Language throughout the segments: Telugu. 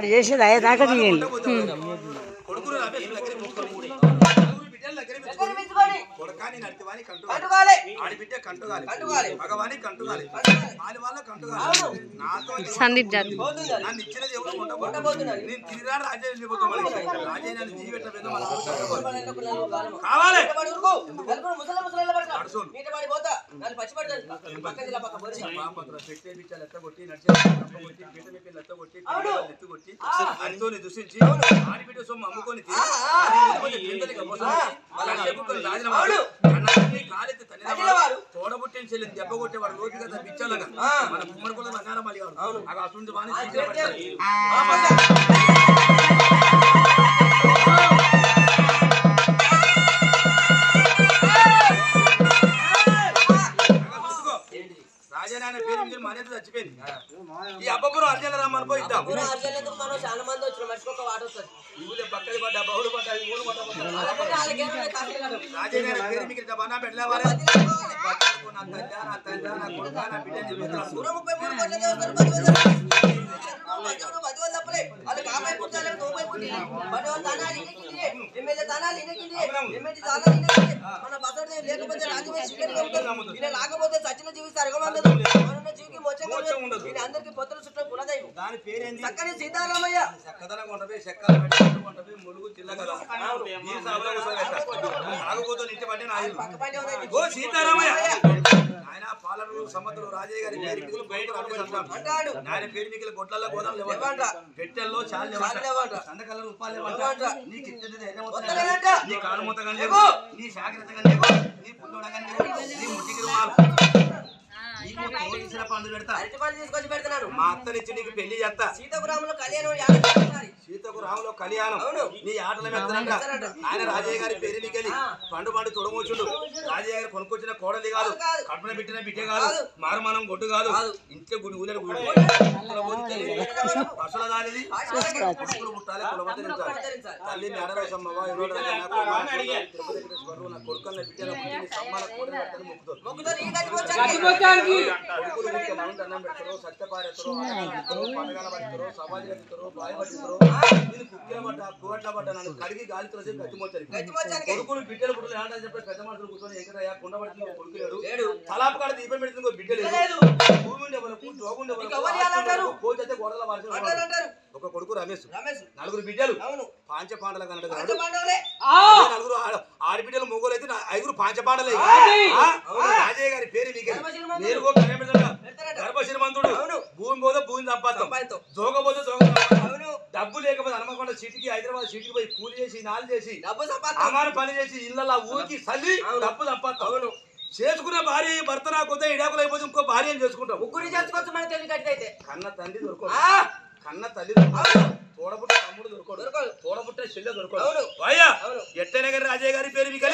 అది చేసేది అయ్యేదాకా తీయండి. కొడకాని నడితివాని కంటుగాలి ఆడిబిడ్డ కంటుగాలి మగవాని కంటుగాలి వాళ్ళ వాళ్ళ కంటుగాలి నాతో సందీప్ జాతి నన్ను ఇచ్చినది ఎవరు ఉండబోతున్నారు నేను తిరిగిరా రాజే వెళ్ళిపోతాను రాజే నన్ను జీవి పెట్టలేదు కావాలి. దూషించి ఆడిబిడ్డ సొమ్ము అమ్ముకొని తోడబుట్టిన చెల్లిని దెబ్బ కొట్టేవాడు రోజు కదా బిచ్చలగా. మన కుమ్మరి కుల బంగారం మళ్ళీ కాదు అవి అటువంటి. రాజానాయన పేరు మీద మర్యాద చచ్చిపోయింది. ఈ అబ్బపురం అర్జున రామని పోయి ఇద్దాం. చాలా మంది వచ్చిన వాట వస్తుంది ఇవులే పక్కది పడ్డా బహుళ పడ్డా ఊరు పడ్డా. కాఫీ కాదు. రాజానాయన పేరు మీకు ఇంత బనా పెట్టలేవారే పక్కకు నా తండ్రి నా తండ్రి నా కొడుకు నా కోట్ల దేవతలు పది వందలు. పది వందలు, పది వందలు తప్పలే. వాళ్ళు కాపాయి పుట్టాలి, తోపాయి పుట్టి. పది వందలు తానాలు ఇన్నెక్కింది. ఎమ్మెల్యే తానాలు ఇన్నెక్కింది. ఎమ్మెల్యే తానాలు ఇన్నెక్కింది. మన బసోడు లేకపోతే రాజకీయ శిఖరంగా ఉంటుంది. ఈయన లేకపోతే సచిన జీవి సరగమందదు మనన్న జీవికి మోచంగా ఉండదు ఈయన అందరికి పొత్తుల చుట్టూ కులదైవం దాని పేరేంది చక్కని సీతారామయ్య చక్కదనంగా ఉంటది చెక్కలు పెట్టి ఉంటది ములుగు కదా ఈ సభలో కూర్చోబెట్ట. ఆగుపోతూ నిత్య పట్టే నాయుడు పక్క పైన ఉన్నది. ఓ సీతారామయ్య ఆయన పాలనలు సమ్మతులు రాజయ్య గారి పేరు మిగులు బయట అనుకుంటున్నాం అంటాడు ఆయన పేరు మిగిలిన గొడ్లలో గోదాం లేవంట. లేవంట. పెట్టెల్లో చాలు లేవంట. రూపాయలు లేవంట. నీకు ఇచ్చేది. నీ నీ నీ నీ ముట్టికి రుమాలు పెడతా. అరటి తీసుకొచ్చి పెడుతున్నాను మా అత్తనిచ్చి నీకు పెళ్ళి చేస్తా. సీతాపురంలో కళ్యాణం రాములో కళ్యాణం. అవును. నీ ఆటల మెత్తనంట మెత్తనంట. ఆయన రాజయ్య గారి పేరు నీకెళ్ళి. పండు పండు తొడమూచుడు. రాజయ్య గారు కొనుక్కొచ్చిన కోడలి కాదు. కడుపున పెట్టిన బిడ్డ కాదు. మారుమానం గొడ్డు కాదు. ఇంట్లో గుడి ఊళ్ళో గుడి పశుల దానిది. పుట్టుకులు పుట్టాలి కులవత ధరించాలి. తల్లి మేడరాసమ్మవా కొడుకన్న పెడతాను మొక్కుతారు మనం దండం పెడతారు సత్యపారేస్తారు పండగల పడతారు కుక్కల పడ్డ పడ్డ నన్ను కడిగి గాలితో. కొడుకులు బిడ్డలు పుట్టలు ఏంటని చెప్పి పెద్ద మనుషులు కూర్చొని ఎక్కడయ్యా కుండ పడుతుంది కొడుకు లేడు. తలాపు కాడ దీపం పెడుతుంది బిడ్డ లేదు. భూమి ఉండే వాళ్ళకు? వాళ్ళకు కోతి అయితే గోడల అంటారు. ఒక కొడుకు రమేష్ రమేష్ నలుగురు బిడ్డలు పాంచ పాండల పాండవులే. నలుగురు ఆడ- ఆడబిడ్డలు మొగోలు అయితే ఐదుగురు పాంచపాండలే. రాజయ్య గారి పేరు నీకే గర్భశ్రీమంతుడు. నేను. భూమి పోతే భూమి సంపాదం సంపాదిస్తాం. జోగ పోతే జోగ సంపాదం. అవును. డబ్బు లేకపోతే హనుమకొండ సిటీకి హైదరాబాద్ సిటీకి పోయి కూలి చేసి నాలు చేసి డబ్బు. అమారు పని చేసి ఇళ్ళ ఊరికి సల్లి. డబ్బు సంపాదం అవును. చేసుకున్న భార్య భర్త రాకపోతే ఇడాకులు అయిపోతే ఇంకో భార్య చేసుకుంటాం. ముగ్గురు చేసుకోవచ్చు మన తెలివి కట్టితే కన్న తండ్రి దొరకడు ఆ, కన్న తల్లి తోడబుట్ట తమ్ముడు దొరకడు. తోడబుట్ట చెల్లె దొరకడు. అయ్యా. ఎట్టైనా గారి రాజయ్య గారి పేరు మీకు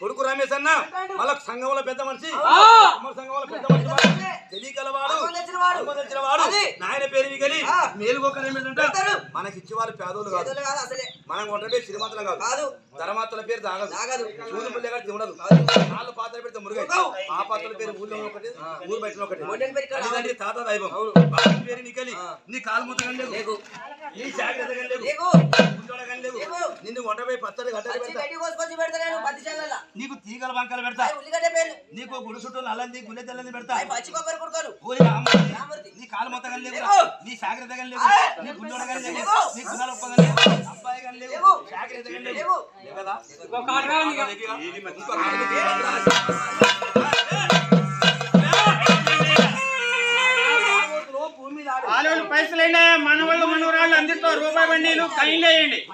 కొడుకు రమేష్ అన్న మళ్ళా సంఘంలో పెద్ద మనిషి. సంఘంలో పెద్ద మనిషి. వాడు. తెలియకలవాడు అనుభవం తెచ్చినవాడు. అనుభవం తెచ్చినవాడు. అది. నాయన పేరు ఏమిటంటే పెడతారు. మనకి ఇచ్చే వాళ్ళు పేదోళ్ళు కాదు. చేతులు కాదు అసలే. మనం కొంటే శ్రీమంతులు కాదు. కాదు. ధర్మాత్తుల పేరు తాగదు. సూది పుల్లె కడితే ఉండదు. నాలుగు పాత్రలు పెడితే మురుగై. ఆ పాత్రల పేరు ఊళ్ళో ఒకటి ఊరు బయట ఒకటి. తాత దైవం. పేరు నీకలి ఆ. నీ కాలు ముద్ద లేకు. లేవు. నీ జాగ్రత్త లేవు. నిన్ను వంటపై పచ్చడి గడ్డలు పెడతా. నీకు తీగల బంకలు పెడతా. నీకు గుడి చుట్టూ నల్లంది గుల్లె తెల్లంది పెడతా. నీ కాలు మొత్తం లేవు. నీ లేవు. నీ గుండోడ లేవు. నీ గుణాలు ఒప్పగా లేవు. అబ్బాయి కానీ లేవు. కదా? రూపాయి బండిలు కైన్లు వేయండి.